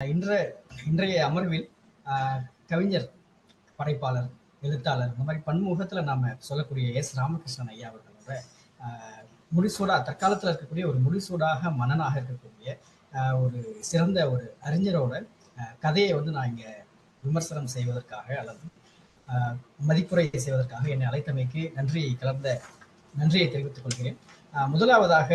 இன்று இன்றைய அமர்வில் ஆஹ், கவிஞர் படைப்பாளர் எழுத்தாளர் இந்த மாதிரி பன்முகத்துல நாம சொல்லக்கூடிய எஸ். ராமகிருஷ்ணன் ஐயா அவர்களோட ஆஹ், முடிசூடா தற்காலத்துல இருக்கக்கூடிய ஒரு முடிசூடாக மன்னனாக இருக்கக்கூடிய ஒரு சிறந்த ஒரு அறிஞரோட கதையை வந்து நான் இங்க விமர்சனம் செய்வதற்காக அல்லது ஆஹ், மதிப்புரை செய்வதற்காக என்னை அழைத்தமைக்கு நன்றி கலந்த நன்றியை தெரிவித்துக் கொள்கிறேன். முதலாவதாக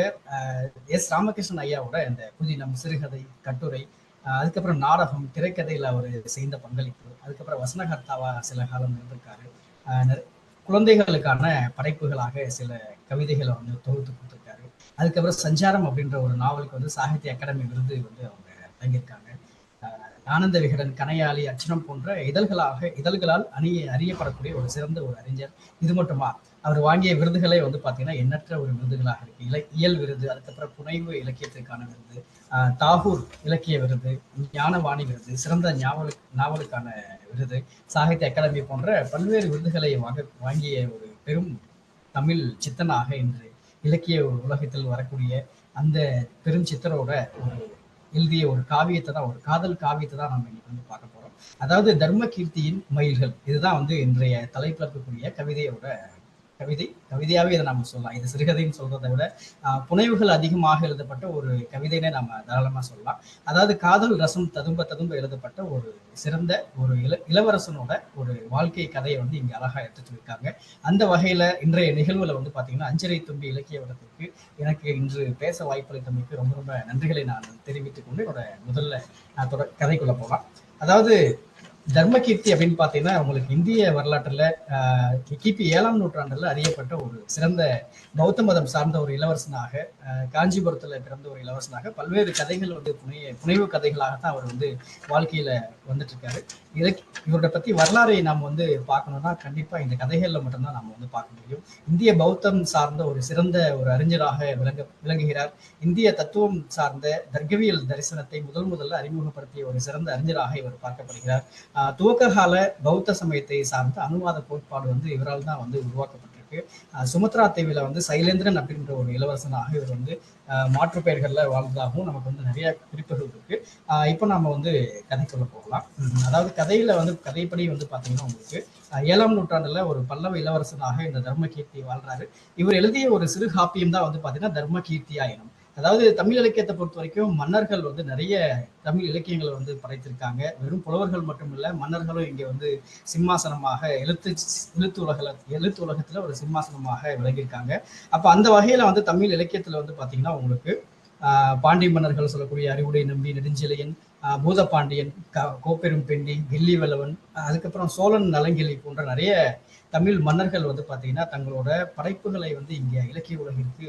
எஸ். ராமகிருஷ்ணன் ஐயாவோட இந்த புதினம் சிறுகதை கட்டுரை அதுக்கப்புறம் நாடகம் திரைக்கதையில் அவர் செய்த பங்களிப்பு அதுக்கப்புறம் வசனகர்த்தாவா சில காலம் இருந்திருக்காரு. குழந்தைகளுக்கான படைப்புகளாக சில கவிதைகளை வந்து தொகுத்து கொடுத்துருக்காரு. அதுக்கப்புறம் சஞ்சாரம் அப்படின்ற ஒரு நாவலுக்கு வந்து சாகித்ய அகாடமி விருது வந்து அவங்க வழங்கியிருக்காங்க. ஆஹ் ஆனந்த விகடன் கனையாளி அச்சனம் போன்ற இதழ்களாக இதழ்களால் அணிய அறியப்படக்கூடிய ஒரு சிறந்த ஒரு அறிஞர். இது மட்டுமா? அவர் வாங்கிய விருதுகளே வந்து பார்த்தீங்கன்னா எண்ணற்ற ஒரு விருதுகளாக இருக்கு. இல இயல் விருது அதுக்கப்புறம் புனைவு இலக்கியத்திற்கான விருது தாகூர் இலக்கிய விருது ஞானவாணி விருது சிறந்த ஞாபக நாவலுக்கான விருது சாகித்ய அகாடமி போன்ற பல்வேறு விருதுகளை வாங்க வாங்கிய ஒரு பெரும் தமிழ் சித்தனாக இன்று இலக்கிய உலகத்தில் வரக்கூடிய அந்த பெரும் சித்தரோட ஒரு எழுதிய ஒரு காவியத்தை தான் ஒரு காதல் காவியத்தை தான் நம்ம இன்னைக்கு வந்து பார்க்க போறோம். அதாவது தர்ம கீர்த்தியின் மயில்கள் இதுதான் வந்து இன்றைய தலைப்பில் இருக்கக்கூடிய கவிதையோட கவிதை கவிதையாகவே இதை நம்ம சொல்லலாம். இது சிறுகதைன்னு சொல்றதை விட புனைவுகள் அதிகமாக எழுதப்பட்ட ஒரு கவிதைனே நம்ம தாராளமாக சொல்லலாம். அதாவது காதல் ரசம் ததும்ப ததும்ப எழுதப்பட்ட ஒரு சிறந்த ஒரு இள இளவரசனோட ஒரு வாழ்க்கை கதையை வந்து இங்கே அழகாக எடுத்து சொல்லியிருக்காங்க. அந்த வகையில் இன்றைய நிகழ்வில் வந்து பார்த்தீங்கன்னா அஞ்சரை தும்பி இலக்கிய வளத்திற்கு எனக்கு இன்று பேச வாய்ப்பளித்தமைக்கு ரொம்ப ரொம்ப நன்றிகளை நான் தெரிவித்துக் கொண்டு என்னோட முதல்ல நான் தொட கதைக்குள்ள போகலாம். அதாவது தர்மகீர்த்தி அப்படின்னு பார்த்தீங்கன்னா உங்களுக்கு இந்திய வரலாற்றில் கிபி ஏழாம் நூற்றாண்டுல அறியப்பட்ட ஒரு சிறந்த பௌத்த மதம் சார்ந்த ஒரு இளவரசனாக காஞ்சிபுரத்தில் காஞ்சிபுரத்துல பிறந்த ஒரு இளவரசனாக பல்வேறு கதைகள் வந்து புனைய புனைவு கதைகளாகத்தான் அவர் வந்து வாழ்க்கையில வந்துட்டு இருக்காரு இலக் இவரோட பத்தி வரலாறை நாம் வந்து பார்க்கணும்னா கண்டிப்பா இந்த கதைகள்ல மட்டும்தான் நம்ம வந்து பார்க்க முடியும். இந்திய பௌத்தம் சார்ந்த ஒரு சிறந்த ஒரு அறிஞராக விளங்க விளங்குகிறார். இந்திய தத்துவம் சார்ந்த தர்கவியல் தரிசனத்தை முதல் முதல்ல அறிமுகப்படுத்திய ஒரு சிறந்த அறிஞராக இவர் பார்க்கப்படுகிறார். துவக்ககால பௌத்த சமயத்தை சார்ந்த அனுவாத கோட்பாடு வந்து இவரால் தான் வந்து உருவாக்கப்பட்டிருக்கு. சுமத்ரா தேவியில வந்து சைலேந்திரன் அப்படின்ற ஒரு இளவரசனாக இவர் வந்து மாற்று பெயர்களில் வாழ்ந்ததாகவும் நமக்கு வந்து நிறைய குறிப்புகள் இருக்கு. இப்போ நாம வந்து கதைக்குள்ள போகலாம். அதாவது கதையில வந்து கதைப்படி வந்து பார்த்தீங்கன்னா உங்களுக்கு ஏழாம் நூற்றாண்டுல ஒரு பல்லவ இளவரசனாக இந்த தர்மகீர்த்தி வாழ்றாரு. இவர் எழுதிய ஒரு சிறு காப்பியம் தான் வந்து பார்த்தீங்கன்னா பாத்தீங்கன்னா தர்மகீர்த்தியாயினம் அதாவது தமிழ் இலக்கியத்தை பொறுத்த வரைக்கும் மன்னர்கள் வந்து நிறைய தமிழ் இலக்கியங்களை வந்து படைத்திருக்காங்க. வெறும் புலவர்கள் மட்டும் இல்ல மன்னர்களும் இங்க வந்து சிம்மாசனமாக எழுத்து எழுத்து உலகில் எழுத்து உலகத்துல ஒரு சிம்மாசனமாக விளங்கியிருக்காங்க. அப்ப அந்த வகையில வந்து தமிழ் இலக்கியத்துல வந்து பாத்தீங்கன்னா உங்களுக்கு ஆஹ் பாண்டிய மன்னர்கள் சொல்லக்கூடிய அறிவுடை நம்பி நெடுஞ்செழியன் ஆஹ் பூதபாண்டியன் க- கோப்பெரும் பெண்டி கில்லி வல்லவன் அதுக்கப்புறம் சோழன் நலங்கிளி போன்ற நிறைய தமிழ் மன்னர்கள் வந்து பாத்தீங்கன்னா தங்களோட படைப்புகளை வந்து இங்க இலக்கிய உலகிற்கு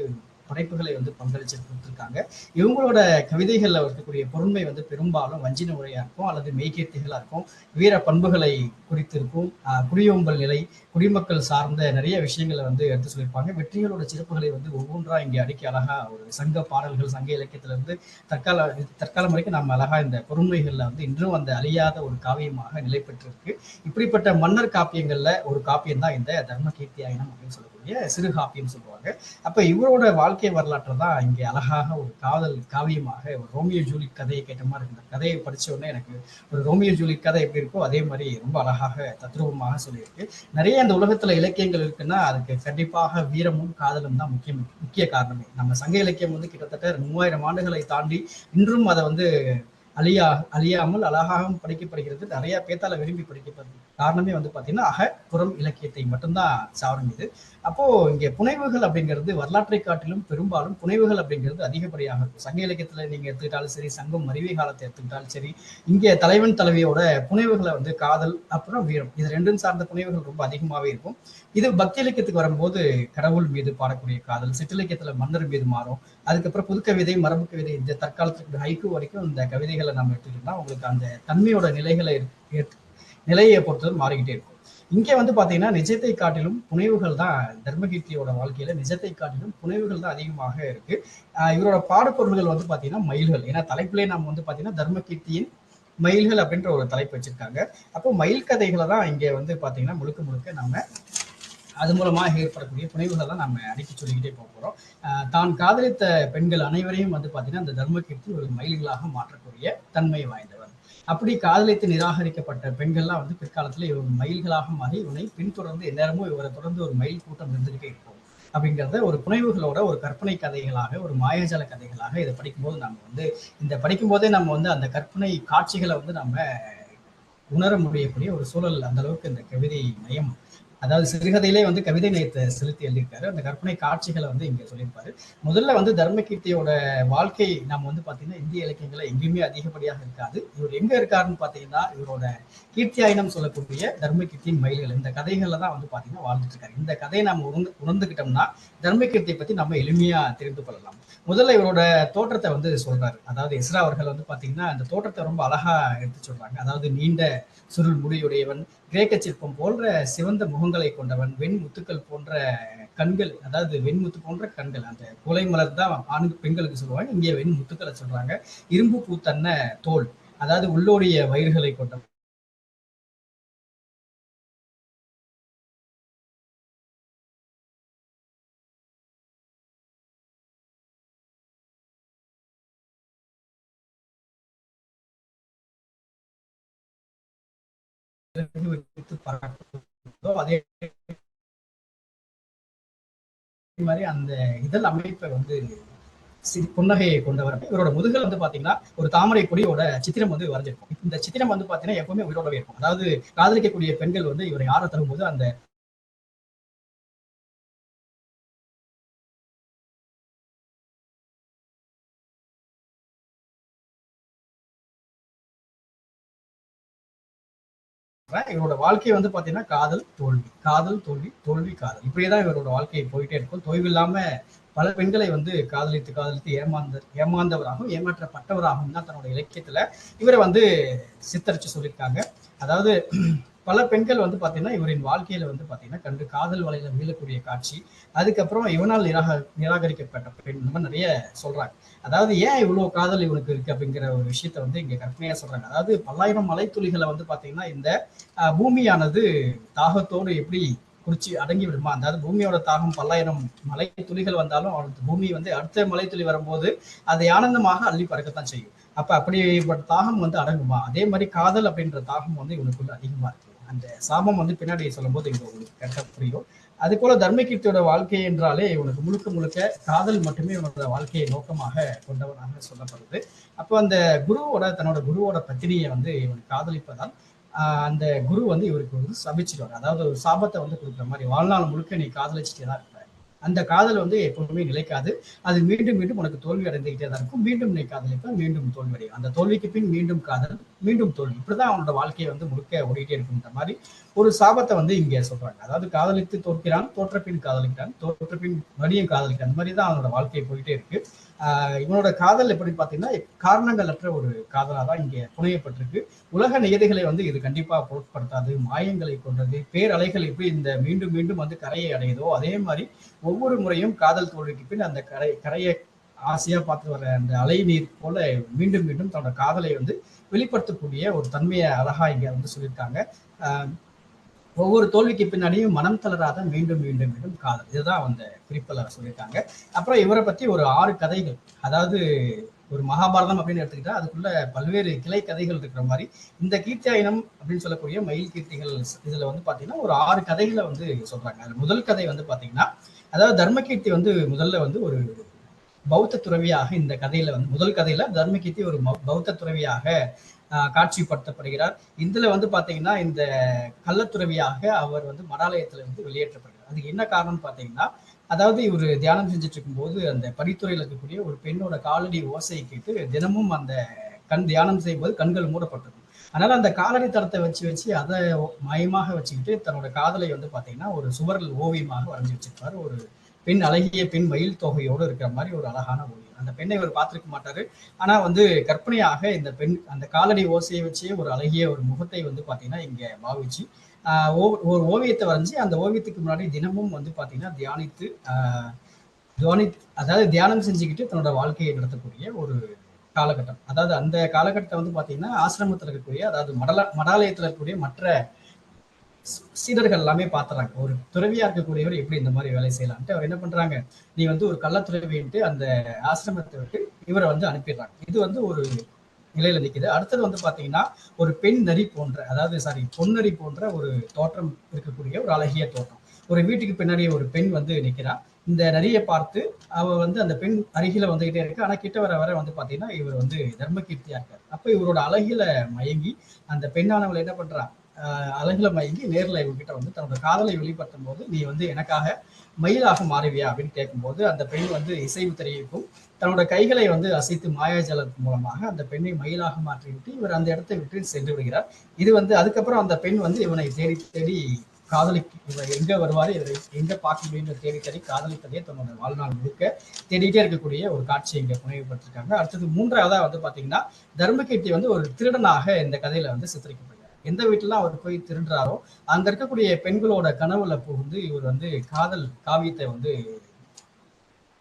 படைப்புகளை வந்து பங்களிச்சு கொடுத்துருக்காங்க. இவங்களோட கவிதைகளில் இருக்கக்கூடிய பொறுமை வந்து பெரும்பாலும் வஞ்சின உரையா இருக்கும் அல்லது மெய்கீர்த்திகளாக இருக்கும். வீர பண்புகளை குறித்திருக்கும் குடியோம்பல் நிலை குடிமக்கள் சார்ந்த நிறைய விஷயங்களை வந்து எடுத்து சொல்லியிருப்பாங்க. வெற்றிகளோட சிறப்புகளை வந்து ஒவ்வொன்றா இங்கே அடிக்க அழகா ஒரு சங்க பாடல்கள் சங்க இலக்கியத்திலிருந்து தற்கால தற்காலம் வரைக்கும் நம்ம அழகா இந்த பொறுமைகளில் வந்து இன்றும் அந்த அழியாத ஒரு காவியமாக நிலை பெற்றிருக்கு இப்படிப்பட்ட மன்னர் காப்பியங்கள்ல ஒரு காப்பியம் தான் இந்த தர்ம கீர்த்தியாயினம் அப்படின்னு சொல்லக்கூடிய சிறு காப்பியம் சொல்லுவாங்க. அப்ப இவரோட வாழ்க்கை வரலாற்றை தான் இங்கே அழகாக ஒரு காதல் காவியமாக ஒரு ரோமியோ ஜூலியட் கதையை கேட்ட மாதிரி இருந்த இந்த கதையை படிச்ச உடனே எனக்கு ஒரு ரோமியோ ஜூலியட் கதை எப்படி இருக்கோ அதே மாதிரி ரொம்ப அழகாக தத்ரூபமாக சொல்லியிருக்கு. நிறைய இந்த உலகத்துல இலக்கியங்கள் இருக்குன்னா அதுக்கு கண்டிப்பாக வீரமும் காதலும் தான் முக்கிய முக்கிய காரணமே. நம்ம சங்க இலக்கியம் வந்து கிட்டத்தட்ட மூவாயிரம் ஆண்டுகளை தாண்டி இன்றும் அதை வந்து அழியா அழியாமல் அழகாகவும் படிக்கப்படுகிறது. நிறைய பேத்தால விரும்பி படிக்கப்படுது காரணமே வந்து பார்த்தீங்கன்னா அக புறம் இலக்கியத்தை மட்டும்தான் சாரும் இது. அப்போ இங்கே புனைவுகள் அப்படிங்கிறது வரலாற்றை காட்டிலும் பெரும்பாலும் புனைவுகள் அப்படிங்கிறது அதிகப்படியாக இருக்கும். சங்க இலக்கியத்துல நீங்க எடுத்துக்கிட்டாலும் சரி சங்கம் மருவி காலத்தை எடுத்துக்கிட்டாலும் சரி இங்கே தலைவன் தலைவியோட புனைவுகளை வந்து காதல் அப்புறம் வீரம் இது ரெண்டும் சார்ந்த புனைவுகள் ரொம்ப அதிகமாகவே இருக்கும். இது பக்தி இலக்கியத்துக்கு வரும்போது கடவுள் மீது பாடக்கூடிய காதல் சிற்றிலக்கியத்துல மன்னர் மீது மாறும். அதுக்கப்புறம் புது கவிதை மரபு கவிதை இந்த தற்காலத்துக்கு ஹைக்கு வரைக்கும் இந்த கவிதைகளை நம்ம எடுத்துக்கிட்டோம்னா உங்களுக்கு அந்த தன்மையோட நிலைகளை நிலையை பொறுத்தது மாறிக்கிட்டே இருக்கும். இங்கே வந்து பார்த்தீங்கன்னா நிஜத்தை காட்டிலும் புனைவுகள் தான் தர்மகீர்த்தியோட வாழ்க்கையில நிஜத்தை காட்டிலும் புனைவுகள் தான் அதிகமாக இருக்கு. இவரோட பாடப்பொருள்கள் வந்து பார்த்தீங்கன்னா மயில்கள். ஏன்னா தலைப்பிலே நம்ம வந்து பார்த்தீங்கன்னா தர்மகீர்த்தியின் மயில்கள் அப்படின்ற ஒரு தலைப்பு வச்சிருக்காங்க. அப்போ மயில் கதைகளை தான் இங்கே வந்து பார்த்தீங்கன்னா முழுக்க முழுக்க நம்ம அது மூலமாக ஏற்படக்கூடிய புனைவுகளை தான் நம்ம அடிக்கி சொல்லிக்கிட்டே போக போகிறோம் தான் காதலித்த பெண்கள் அனைவரையும் வந்து பார்த்தீங்கன்னா அந்த தர்மகீர்த்தி ஒரு மயில்களாக மாற்றக்கூடிய தன்மை வாய்ந்தவர். அப்படி காதலித்து நிராகரிக்கப்பட்ட பெண்கள்லாம் வந்து பிற்காலத்தில் இவன் மயில்களாக மாறி இவனை பின்தொடர்ந்து எந்நேரமும் இவரை தொடர்ந்து ஒரு மயில் கூட்டம் இருந்துகிட்டே இருக்கும். அப்படிங்கிறத ஒரு புனைவுகளோட ஒரு கற்பனை கதைகளாக ஒரு மாயாஜால கதைகளாக இதை படிக்கும்போது நம்ம வந்து இந்த படிக்கும்போதே நம்ம வந்து அந்த கற்பனை காட்சிகளை வந்து நம்ம உணர முடியக்கூடிய ஒரு சூழல் அந்த அளவுக்கு இந்த கவிதை நயம் அதாவது சிறுகதையிலே வந்து கவிதை நேயத்தை செலுத்தி எழுதியிருக்காரு. அந்த கற்பனை காட்சிகளை வந்து இங்க சொல்லியிருப்பாரு. முதல்ல வந்து தர்மகீர்த்தியோட வாழ்க்கை நம்ம வந்து பாத்தீங்கன்னா இந்திய இலக்கியங்களை எங்கேயுமே அதிகப்படியாக இருக்காது. இவர் எங்க இருக்காருன்னு பாத்தீங்கன்னா இவரோட கீர்த்தியாயினம் சொல்லக்கூடிய தர்மகீர்த்தியின் மயில்கள். இந்த கதைகள்ல தான் வந்து பாத்தீங்கன்னா வாழ்ந்துட்டு இருக்காரு. இந்த கதையை நம்ம உணர்ந்து உணர்ந்துகிட்டோம்னா தர்மகீர்த்தியை பத்தி நம்ம எளிமையா தெரிந்து கொள்ளலாம். முதல்ல இவரோட தோற்றத்தை வந்து சொல்றாரு. அதாவது இஸ்ரா அவர்கள் வந்து பாத்தீங்கன்னா அந்த தோற்றத்தை ரொம்ப அழகா எடுத்து சொல்றாங்க. அதாவது நீண்ட சுருள் முடியுடையவன் கிரேக்க சிற்பம் போன்ற சிவந்த முகங்களை கொண்டவன் வெண்முத்துக்கள் போன்ற கண்கள் அதாவது வெண்முத்து போன்ற கண்கள் அந்த குலை மலர் தான் ஆண் பெண்களுக்கு சொல்லுவாங்க இங்கே வெண்முத்துக்களை சொல்றாங்க. இரும்பு பூத்தன்ன தோல் அதாவது உள்ளோடைய வயிறுகளை கொண்டவன் அதே மாதிரி அந்த இதழ் அமைப்பை வந்து புன்னகையை கொண்டவர் இவரோட முதுகல் வந்து பாத்தீங்கன்னா ஒரு தாமரை கொடியோட சித்திரம் வந்து வரைஞ்சிருக்கும். இந்த சித்திரம் வந்து பாத்தீங்கன்னா எப்பவுமே உயிரோடவே இருக்கும். அதாவது காதலிக்கக்கூடிய பெண்கள் வந்து இவரை யாரை தரும்போது அந்த இவரோட வாழ்க்கை வந்து பாத்தீங்கன்னா காதல் தோல்வி. காதல் தோல்வி தோல்வி காதல். இப்படியேதான் இவரோட வாழ்க்கை போயிட்டே இருக்கும். தொய்வு இல்லாம பல பெண்களை வந்து காதலித்து காதலித்து ஏமாந்த ஏமாந்தவராகவும் ஏமாற்றப்பட்டவராகவும் தான் தன்னோட இலக்கியத்துல இவரை வந்து சித்தரிச்சு சொல்லியிருக்காங்க. அதாவது பல பெண்கள் வந்து பார்த்தீங்கன்னா இவரின் வாழ்க்கையில வந்து பார்த்தீங்கன்னா கண்டு காதல் வலையில மீளக்கூடிய காட்சி. அதுக்கப்புறம் இவனால் நிராக நிராகரிக்கப்பட்ட பெண் இந்த மாதிரி நிறைய சொல்றாங்க. அதாவது ஏன் இவ்வளோ காதல் இவனுக்கு இருக்கு அப்படிங்கிற ஒரு விஷயத்த வந்து இங்க கற்பனையா சொல்றாங்க. அதாவது பல்லாயிரம் மலைத்துளிகளை வந்து பார்த்தீங்கன்னா இந்த பூமியானது தாகத்தோடு எப்படி குறிச்சி அடங்கி விடுமா? அதாவது பூமியோட தாகம் பல்லாயிரம் மலை துளிகள் வந்தாலும் அடுத்த பூமி வந்து அடுத்த மலை துளி வரும்போது அதை ஆனந்தமாக அள்ளி பறக்கத்தான் செய்யும். அப்ப அப்படிப்பட்ட தாகம் வந்து அடங்குமா? அதே மாதிரி காதல் அப்படின்ற தாகம் வந்து இவனுக்குள்ள அதிகமா இருக்கு. அந்த சாபம் வந்து பின்னாடி சொல்லும்போது இங்கே உங்களுக்கு கரெக்டாக புரியும். அது போல தர்மகீர்த்தியோட வாழ்க்கை என்றாலே இவனுக்கு முழுக்க முழுக்க காதல் மட்டுமே இவனோட வாழ்க்கையை நோக்கமாக கொண்டவனாக சொல்லப்படுது. அப்போ அந்த குருவோட தன்னோட குருவோட பத்தினியை வந்து இவன் காதலிப்பதால் அந்த குரு வந்து இவருக்கு வந்து சபிச்சிடுவார். அதாவது ஒரு சாபத்தை வந்து கொடுக்குற மாதிரி வாழ்நாள் முழுக்க நீ காதலிச்சுட்டே தான் அந்த காதல் வந்து எப்பவுமே நிலைக்காது. அது மீண்டும் மீண்டும் உனக்கு தோல்வி அடைந்துகிட்டே தான் இருக்கும். மீண்டும் நீ காதலிப்ப மீண்டும் தோல்வி அடையும். அந்த தோல்விக்கு பின் மீண்டும் காதல் மீண்டும் தோல்வி. இப்படிதான் அவனோட வாழ்க்கையை வந்து முழுக்க ஓடிட்டே இருக்குன்ற மாதிரி ஒரு சாபத்தை வந்து இங்கே சொல்றாங்க. அதாவது காதலித்து தோற்கிறான் தோற்ற பின் காதலிக்கிறான் தோற்ற பின் மறுபடியும் காதலிக்கிறான். அந்த மாதிரி தான் அவனோட வாழ்க்கையை போயிட்டே இருக்கு. இவனோட காதல் எப்படி பார்த்தீங்கன்னா காரணங்கள் அற்ற ஒரு காதலாக தான் இங்கே புனையப்பட்டிருக்கு. உலக நியதிகளை வந்து இது கண்டிப்பாக பொருட்படுத்தாது மாயங்களை கொண்டது பேரலைகள் எப்படி இந்த மீண்டும் மீண்டும் வந்து கரையை அடையுதோ அதே மாதிரி ஒவ்வொரு முறையும் காதல் தோல்விக்கு பின் அந்த கரை கரையை ஆசையா பார்த்து வர அந்த அலை நீர் போல மீண்டும் மீண்டும் தன்னோட காதலை வந்து வெளிப்படுத்தக்கூடிய ஒரு தன்மையை அழகா இங்க வந்து சொல்லியிருக்காங்க. ஒவ்வொரு தோல்விக்கு பின்னாடியும் மனம் தளராத மீண்டும் மீண்டும் மீண்டும் காதல். இதுதான் அந்த குறிப்பில் சொல்லியிருக்காங்க. அப்புறம் இவரை பற்றி ஒரு ஆறு கதைகள். அதாவது ஒரு மகாபாரதம் அப்படின்னு எடுத்துக்கிட்டா அதுக்குள்ள பல்வேறு கிளை கதைகள் இருக்கிற மாதிரி இந்த கீர்த்தியாயினம் அப்படின்னு சொல்லக்கூடிய மயில் கீர்த்திகள் இதுல வந்து பாத்தீங்கன்னா ஒரு ஆறு கதைகளை வந்து சொல்றாங்க. அதுல முதல் கதை வந்து பாத்தீங்கன்னா அதாவது தர்மகீர்த்தி வந்து முதல்ல வந்து ஒரு பௌத்த துறவியாக இந்த கதையில வந்து முதல் கதையில தர்மகீர்த்தி ஒரு பௌத்த துறவியாக காட்சிப்படுத்தப்படுகிறார். இதுல வந்து பாத்தீங்கன்னா இந்த கள்ளத்துறவியாக அவர் வந்து மடாலயத்துல இருந்து வெளியேற்றப்படுகிறார். அதுக்கு என்ன காரணம் பாத்தீங்கன்னா அதாவது இவர் தியானம் செஞ்சுட்டு இருக்கும்போது அந்த படித்துறையில் இருக்கக்கூடிய ஒரு பெண்ணோட காலடி ஓசையை கேட்டு தினமும் அந்த கண் தியானம் செய்யும்போது கண்கள் மூடப்பட்டிருக்கும். அதனால அந்த காலடி தரத்தை வச்சு வச்சு அதை மயமாக வச்சுக்கிட்டு தன்னோட காதலை வந்து பாத்தீங்கன்னா ஒரு சுவரில் ஓவியமாக வரைஞ்சி வச்சிருப்பாரு. ஒரு பெண் அழகிய பெண் மயில் தொகையோடு இருக்கிற மாதிரி ஒரு அழகான ஓவியம். அந்த பெண்ணை இவர் பார்த்திருக்க மாட்டாரு. ஆனா வந்து கற்பனையாக இந்த பெண் அந்த காலடி ஓசையை வச்சே ஒரு அழகிய ஒரு முகத்தை வந்து பாத்தீங்கன்னா இங்க பாவிச்சு ஒரு ஓவியத்தை வரைஞ்சி அந்த ஓவியத்துக்கு முன்னாடி தினமும் வந்து பாத்தீங்கன்னா தியானித்து தியானி அதாவது தியானம் செஞ்சுக்கிட்டு தன்னோட வாழ்க்கையை நடத்தக்கூடிய ஒரு காலகட்டம். அதாவது அந்த காலகட்டத்தை வந்து பாத்தீங்கன்னா ஆசிரமத்தில் இருக்கக்கூடிய அதாவது மடல மடாலயத்தில் இருக்கக்கூடிய மற்ற சீடர்கள் எல்லாமே பாத்துறாங்க. ஒரு துறவியா இருக்கக்கூடியவர் எப்படி இந்த மாதிரி வேலை செய்யலாம்ட்டு அவர் என்ன பண்றாங்க? நீ வந்து ஒரு கள்ளத்துறவின்ட்டு அந்த ஆசிரமத்தை விட்டு இவரை வந்து அனுப்பிடுறாங்க. இது வந்து ஒரு நிலையில நிக்குது. அடுத்தது வந்து பாத்தீங்கன்னா ஒரு பெண் நரி போன்ற அதாவது சாரி பொன்னரி போன்ற ஒரு தோற்றம் இருக்கக்கூடிய ஒரு அழகிய தோற்றம். ஒரு வீட்டுக்கு பின்னாடி ஒரு பெண் வந்து நிக்கிறா. இந்த நரியை பார்த்து அவ வந்து அந்த பெண் அருகில வந்துகிட்டே இருக்கு. ஆனா கிட்ட வர வர வந்து பாத்தீங்கன்னா இவர் வந்து தர்மகீர்த்தியா இருக்காரு. அப்ப இவரோட அழகில மயங்கி அந்த பெண்ணானவள் என்ன பண்றா? ஆஹ் மயங்கி நேரில் இவங்ககிட்ட வந்து தன்னோட காதலை வெளிப்படுத்தும் போது நீ வந்து எனக்காக மயிலாக மாறுவியா? அப்படின்னு கேட்கும்போது அந்த பெண் வந்து இசைவு தெரிவிக்கும் தன்னோட கைகளை வந்து அசைத்து மாயாஜலத்தின் மூலமாக அந்த பெண்ணை மயிலாக மாற்றிவிட்டு இவர் அந்த இடத்தை விட்டு சென்று விடுகிறார். இது வந்து அதுக்கப்புறம் அந்த பெண் வந்து இவனை தேடி தேடி காதலிக்கு இவர் எங்க வருவாரு இவரை எங்க பார்க்க முடியும் தேடி தேடி காதலிப்பதே தன்னோட வாழ்நாள் முழுக்க தேடிட்டே இருக்கக்கூடிய ஒரு காட்சியை இங்க புனைவுபட்டிருக்காங்க அடுத்தது மூன்றாவதா வந்து பாத்தீங்கன்னா தர்மகீர்த்தி வந்து ஒரு திருடனாக இந்த கதையில வந்து சித்தரிக்கப்படுகிறார் எந்த வீட்டுல அவர் போய் திருடுறாரோ அங்க இருக்கக்கூடிய பெண்களோட கனவுல புகுந்து இவர் வந்து காதல் காவியத்தை வந்து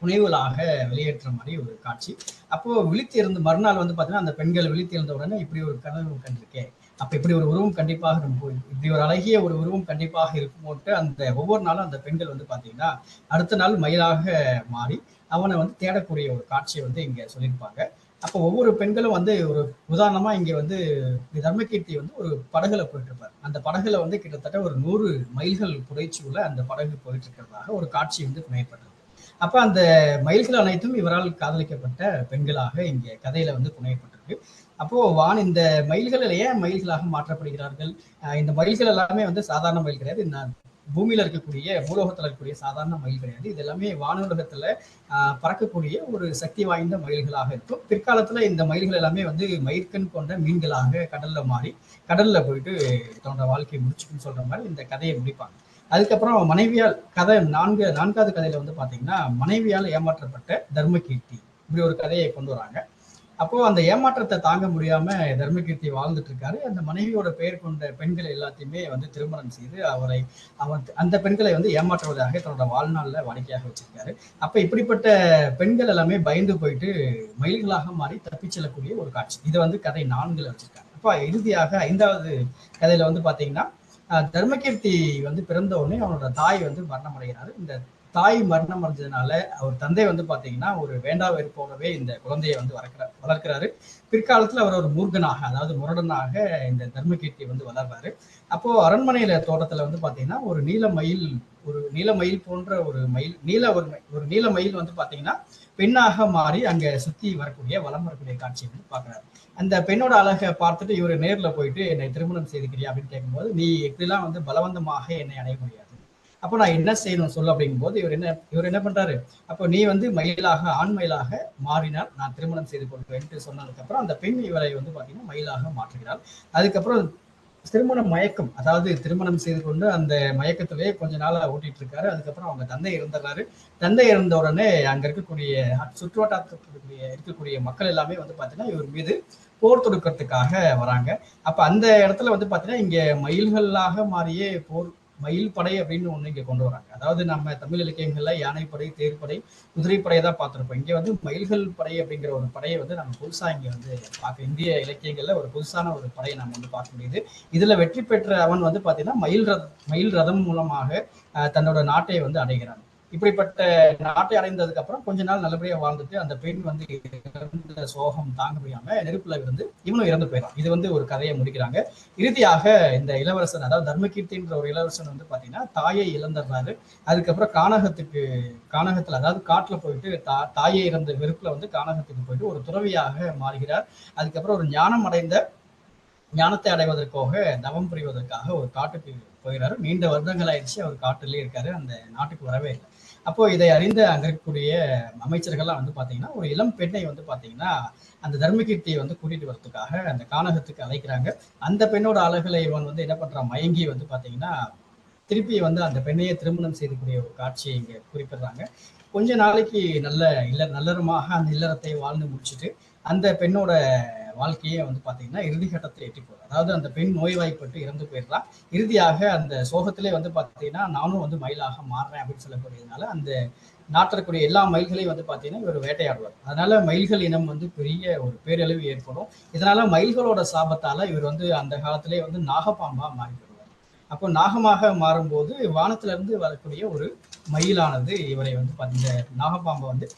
புனைவுகளாக வெளியேற்ற மாதிரி ஒரு காட்சி. அப்போ விழித்து இருந்து மறுநாள் வந்து பாத்தீங்கன்னா அந்த பெண்கள் விழித்து இருந்த உடனே இப்படி ஒரு கனவு கண்டிருக்கேன் அப்ப இப்படி ஒரு உருவம் கண்டிப்பாக இருக்கும் இப்படி ஒரு அழகிய ஒரு உருவம் கண்டிப்பாக இருக்குமோட்டு அந்த ஒவ்வொரு நாளும் அந்த பெண்கள் வந்து பாத்தீங்கன்னா அடுத்த நாள் மயிலாக மாறி அவனை வந்து தேடக்கூடிய ஒரு காட்சியை வந்து இங்க சொல்லியிருப்பாங்க. அப்போ ஒவ்வொரு பெண்களும் வந்து ஒரு உதாரணமா இங்க வந்து தர்மகீர்த்தி வந்து ஒரு படகுல போயிட்டு இருப்பார். அந்த படகுல வந்து கிட்டத்தட்ட ஒரு நூறு மைல்கள் புடைச்சியுள்ள அந்த படகு போயிட்டு இருக்கிறதாக ஒரு காட்சி வந்து புனையப்பட்டது அப்ப அந்த மயில்கள் அனைத்தும் இவரால் காதலிக்கப்பட்ட பெண்களாக இங்க கதையில வந்து புனையப்பட்டிருக்கு. அப்போ வான் இந்த மயில்கள் ஏன் மயில்களாக மாற்றப்படுகிறார்கள்? அஹ் இந்த மயில்கள் எல்லாமே வந்து சாதாரண மயில் கிடையாது. பூமியில இருக்கக்கூடிய பூலோகத்துல இருக்கக்கூடிய சாதாரண மயில் கிடையாது. இது எல்லாமே வானுலகத்துல பறக்கக்கூடிய ஒரு சக்தி வாய்ந்த மயில்களாக இருக்கும். பிற்காலத்துல இந்த மயில்கள் எல்லாமே வந்து மயிர்கண் கொண்ட மீன்களாக கடல்ல மாறி கடல்ல போயிட்டு தன்னோட வாழ்க்கையை முடிச்சுக்குன்னு சொல்ற மாதிரி இந்த கதையை முடிப்பாங்க. அதுக்கப்புறம் மனைவியால் கதை நான்கு நான்காவது கதையில வந்து பாத்தீங்கன்னா மனைவியால் ஏமாற்றப்பட்ட தர்மகீர்த்தி இப்படி ஒரு கதையை கொண்டு வராங்க. அப்போ அந்த ஏமாற்றத்தை தாங்க முடியாம தர்மகீர்த்தி வாழ்ந்துட்டு இருக்காரு அந்த மனைவியோட பெயர் கொண்ட பெண்கள் எல்லாத்தையுமே வந்து திருமணம் செய்து அவரை அவன் அந்த பெண்களை வந்து ஏமாற்றுவதாக தன்னோட வாழ்நாள்ல வாடிக்கையாக வச்சிருக்காரு. அப்ப இப்படிப்பட்ட பெண்கள் எல்லாமே பயந்து போயிட்டு மயில்களாக மாறி தப்பிச் செல்லக்கூடிய ஒரு காட்சி. இதை வந்து கதை நான்குல வச்சிருக்காங்க. அப்ப இறுதியாக ஐந்தாவது கதையில வந்து பாத்தீங்கன்னா அஹ் தர்மகீர்த்தி வந்து பிறந்த உடனே அவனோட தாய் வந்து மரணம் அடைகிறாரு இந்த தாய் மரணம் அடைஞ்சதுனால அவர் தந்தை வந்து பாத்தீங்கன்னா ஒரு வேண்டா வெறுப்போடவே இந்த குழந்தையை வந்து வளர்க்கிறார் வளர்க்கிறாரு. பிற்காலத்துல அவர் ஒரு மூர்கனாக அதாவது முரடனாக இந்த தர்மகீர்த்தி வந்து வளர்றாரு அப்போ அரண்மனையில தோட்டத்துல வந்து பாத்தீங்கன்னா ஒரு நீல மயில் ஒரு நீல மயில் போன்ற ஒரு மயில் நீல ஒரு ஒரு நீல மயில் வந்து பாத்தீங்கன்னா பெண்ணாக மாறி அங்க சுத்தி வரக்கூடிய வளம் வரக்கூடிய காட்சியை வந்து பாக்குறாரு அந்த பெண்ணோட அழகை பார்த்துட்டு இவர் நேர்ல போயிட்டு என்னை திருமணம் செய்துக்கிறியா? அப்படின்னு கேட்கும்போது நீ இப்படிலாம் வந்து பலவந்தமாக என்னை அடைய முடியாது. அப்போ நான் என்ன செய்யணும் சொல்லு அப்படிங்கும்போது இவர் என்ன இவர் என்ன பண்றாரு? அப்போ நீ வந்து மயிலாக ஆண் மயிலாக மாறினால் நான் திருமணம் செய்து கொள்வேன்ட்டு சொன்னதுக்கப்புறம் அந்த பெண் இவரை வந்து பார்த்தீங்கன்னா மயிலாக மாற்றுகிறார் அதுக்கப்புறம் திருமண மயக்கம் அதாவது திருமணம் செய்து கொண்டு அந்த மயக்கத்திலே கொஞ்ச நாள் ஓட்டிட்டு இருக்காரு அதுக்கப்புறம் அவங்க தந்தை இறந்துடுறாரு. தந்தை இறந்த உடனே அங்க இருக்கக்கூடிய சுற்றுவட்டாரத்தில் இருக்கக்கூடிய இருக்கக்கூடிய மக்கள் எல்லாமே வந்து பாத்தீங்கன்னா இவர் மீது போர் தொடுக்கிறதுக்காக வராங்க. அப்ப அந்த இடத்துல வந்து பாத்தீங்கன்னா இங்க மயில்களாக மாறியே போர் மயில் படை அப்படின்னு ஒன்று இங்கே கொண்டு வராங்க. அதாவது நம்ம தமிழ் இலக்கியங்களில் யானைப்படை தேர்ப்படை குதிரைப்படையை தான் பார்த்துருப்போம். இங்கே வந்து மயில்கள் படை அப்படிங்கிற ஒரு படையை வந்து நம்ம புதுசாக இங்கே வந்து பார்க்க இந்திய இலக்கியங்களில் ஒரு புதுசான ஒரு படையை நம்ம வந்து பார்க்க முடியுது. இதில் வெற்றி பெற்ற அவன் வந்து பார்த்தீங்கன்னா மயில் ரத மயில் ரதம் மூலமாக தன்னோட நாட்டை வந்து அடைகிறான். இப்படிப்பட்ட நாட்டை அடைந்ததுக்கு அப்புறம் கொஞ்ச நாள் நல்லபடியா வாழ்ந்துட்டு அந்த பெண் வந்து இறந்த சோகம் தாங்க முடியாம நெருப்புல இருந்து இவனும் இறந்து போயிடும் இது வந்து ஒரு கதையை முடிக்கிறாங்க. இறுதியாக இந்த இளவரசன் அதாவது தர்மகீர்த்தின்ற ஒரு இளவரசன் வந்து பாத்தீங்கன்னா தாயை இழந்துடுறாரு. அதுக்கப்புறம் கானகத்துக்கு கானகத்துல அதாவது காட்டுல போயிட்டு தா தாயை இறந்த வெறுப்புல வந்து கானகத்துக்கு போயிட்டு ஒரு துறவியாக மாறுகிறார். அதுக்கப்புறம் ஒரு ஞானம் அடைந்த ஞானத்தை அடைவதற்காக தவம் புரிவதற்காக ஒரு காட்டுக்கு போகிறாரு நீண்ட வருடங்கள் ஆயிடுச்சு அவர் காட்டிலே இருக்காரு. அந்த நாட்டுக்கு வரவே இல்லை. அப்போ இதை அறிந்த அங்க இருக்கக்கூடிய அமைச்சர்கள்லாம் வந்து பாத்தீங்கன்னா ஒரு இளம் பெண்ணை வந்து பாத்தீங்கன்னா அந்த தர்மகீர்த்தியை வந்து கூட்டிட்டு வரதுக்காக அந்த கானகத்துக்கு அழைக்கிறாங்க. அந்த பெண்ணோட அழகுல இவன் வந்து என்ன பண்றான்? மயங்கி வந்து பாத்தீங்கன்னா திருப்பி வந்து அந்த பெண்ணையே திருமணம் செய்யக்கூடிய ஒரு காட்சியை இங்க குறிப்பிடுறாங்க. கொஞ்ச நாளைக்கு நல்ல இல்ல நல்லறமாக அந்த இல்லறத்தை வாழ்ந்து முடிச்சுட்டு அந்த பெண்ணோட வாழ்க்கையே வந்து பார்த்தீங்கன்னா இறுதி கட்டத்தில் எட்டி போகுது. அதாவது அந்த பெண் நோய்வாய்ப்பட்டு இறந்து போயிடலாம் இறுதியாக அந்த சோகத்திலே வந்து பார்த்தீங்கன்னா நானும் வந்து மயிலாக மாறுறேன் அப்படின்னு சொல்லக்கூடியதுனால அந்த நாட்டில் எல்லா மயில்களையும் வந்து பார்த்தீங்கன்னா இவர் வேட்டையாடுவார். அதனால மயில்கள் இனம் வந்து பெரிய ஒரு பேரழிவு ஏற்படும். இதனால மயில்களோட சாபத்தால இவர் வந்து அந்த காலத்திலே வந்து நாகப்பாம்பா மாறி வருவார் அப்போ நாகமாக மாறும்போது வானத்திலிருந்து வரக்கூடிய ஒரு மயிலானது இவரை வந்து இந்த நாகப்பாம்பை வந்து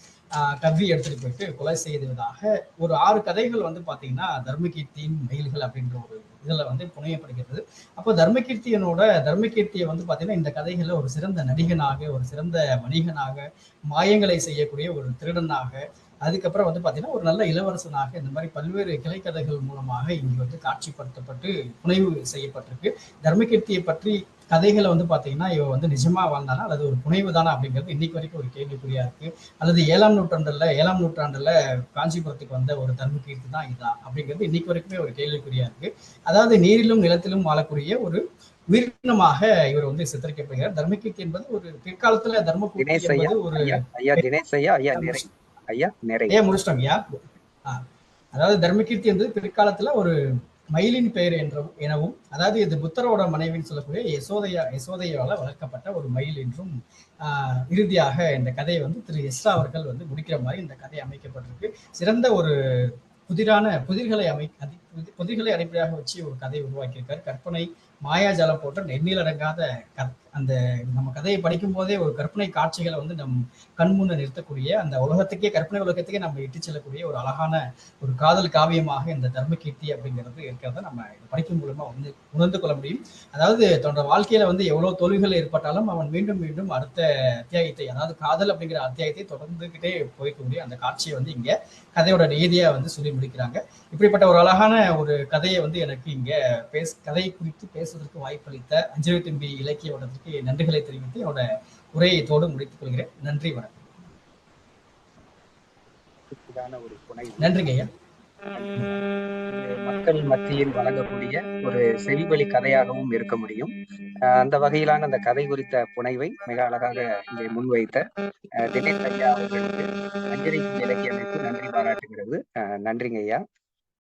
கவ்வி எடுத்துட்டு போயிட்டு கொலை செய்ததாக ஒரு ஆறு கதைகள் வந்து பாத்தீங்கன்னா தர்மகீர்த்தியின் மயில்கள் அப்படின்ற ஒரு இதுல வந்து புனையப்படுகிறது. அப்போ தர்மகீர்த்தியனோட தர்மகீர்த்தியை வந்து பாத்தீங்கன்னா இந்த கதைகளில் ஒரு சிறந்த நடிகனாக ஒரு சிறந்த வணிகனாக மாயங்களை செய்யக்கூடிய ஒரு திருடனாக அதுக்கப்புறம் வந்து பாத்தீங்கன்னா ஒரு நல்ல இளவரசனாக இந்த மாதிரி பல்வேறு கிளைக்கதைகள் மூலமாக இங்கு வந்து காட்சிப்படுத்தப்பட்டு புனைவு செய்யப்பட்டிருக்கு. தர்மகீர்த்தியை பற்றி கதைகளை வந்து பாத்தீங்கன்னா இவ வந்து நிஜமா வாழ்ந்தானா? அல்லது ஒரு புனைவு தானா? அப்படிங்கிறது இன்னைக்கு வரைக்கும் ஒரு கேள்விக்குறியா இருக்கு. அல்லது ஏழாம் நூற்றாண்டுல ஏழாம் நூற்றாண்டுல காஞ்சிபுரத்துக்கு வந்த ஒரு தர்மகீர்த்தி தான் இதா? அப்படிங்கிறது இன்னைக்கு வரைக்குமே ஒரு கேள்விக்குறியா இருக்கு. அதாவது நீரிலும் நிலத்திலும் வாழக்கூடிய ஒரு உயிரினமாக இவர் வந்து சித்தரிக்கப்படுகிறார். தர்மகீர்த்தி என்பது ஒரு பிற்காலத்துல தர்மபுரி என்பது ஒரு ஐயா முடிச்சிட்டோம் ஐயா. அதாவது தர்மகீர்த்தி என்பது பிற்காலத்துல ஒரு மயிலின் பெயர் என்றும் எனவும் அதாவது இது புத்தரோட மனைவின்னு சொல்லக்கூடிய யசோதையா யசோதையால வளர்க்கப்பட்ட ஒரு மயில் என்றும் இறுதியாக இந்த கதையை வந்து திரு எஸ்ரா அவர்கள் வந்து முடிக்கிற மாதிரி இந்த கதை அமைக்கப்பட்டிருக்கு. சிறந்த ஒரு புதிரான புதிர்களை அமை அதி- புதிர்களை அடிப்படையாக வச்சு ஒரு கதையை உருவாக்கியிருக்காரு. கற்பனை மாயாஜாலம் போன்ற நெண்ணில் அடங்காத அந்த நம்ம கதையை படிக்கும் போதே ஒரு கற்பனை காட்சிகளை வந்து நம் கண்முன்ன நிறுத்தக்கூடிய அந்த உலகத்துக்கே கற்பனை உலகத்துக்கே நம்ம இட்டு செல்லக்கூடிய ஒரு அழகான ஒரு காதல் காவியமாக இந்த தர்மகீர்த்தி அப்படிங்கிறது இருக்கிறத நம்ம படிக்கும் மூலமா வந்து உணர்ந்து கொள்ள முடியும். அதாவது தன்னோட வாழ்க்கையில வந்து எவ்வளவு தோல்விகள் ஏற்பட்டாலும் அவன் மீண்டும் மீண்டும் அடுத்த அத்தியாயத்தை அதாவது காதல் அப்படிங்கிற அத்தியாயத்தை தொடர்ந்துகிட்டே போய்க்கக்கூடிய அந்த காட்சியை வந்து இங்க கதையோட ரீதியா வந்து சொல்லி முடிக்கிறாங்க. இப்படிப்பட்ட ஒரு அழகான ஒரு கதையை வந்து எனக்கு இங்க பேச கதை குறித்து பேச பேசுவதற்கு வாய்ப்பளித்த அஞ்சலி தம்பி இலக்கிய வட்டத்திற்கு நன்றிகளை தெரிவித்து என்னோட உரையை முடித்துக் கொள்கிறேன். நன்றி வணக்கம். நன்றிங்க ஐயா. மக்கள் மத்தியில் வழங்கக்கூடிய ஒரு செவிவழி கதையாகவும் இருக்க முடியும். அந்த வகையிலான அந்த கதை குறித்த புனைவை மிக அழகாக இங்கே முன்வைத்த தினேஷ் ஐயா அவர்களுக்கு அஞ்சலி இலக்கிய அமைப்பு நன்றி பாராட்டுகிறது. நன்றிங்க ஐயா.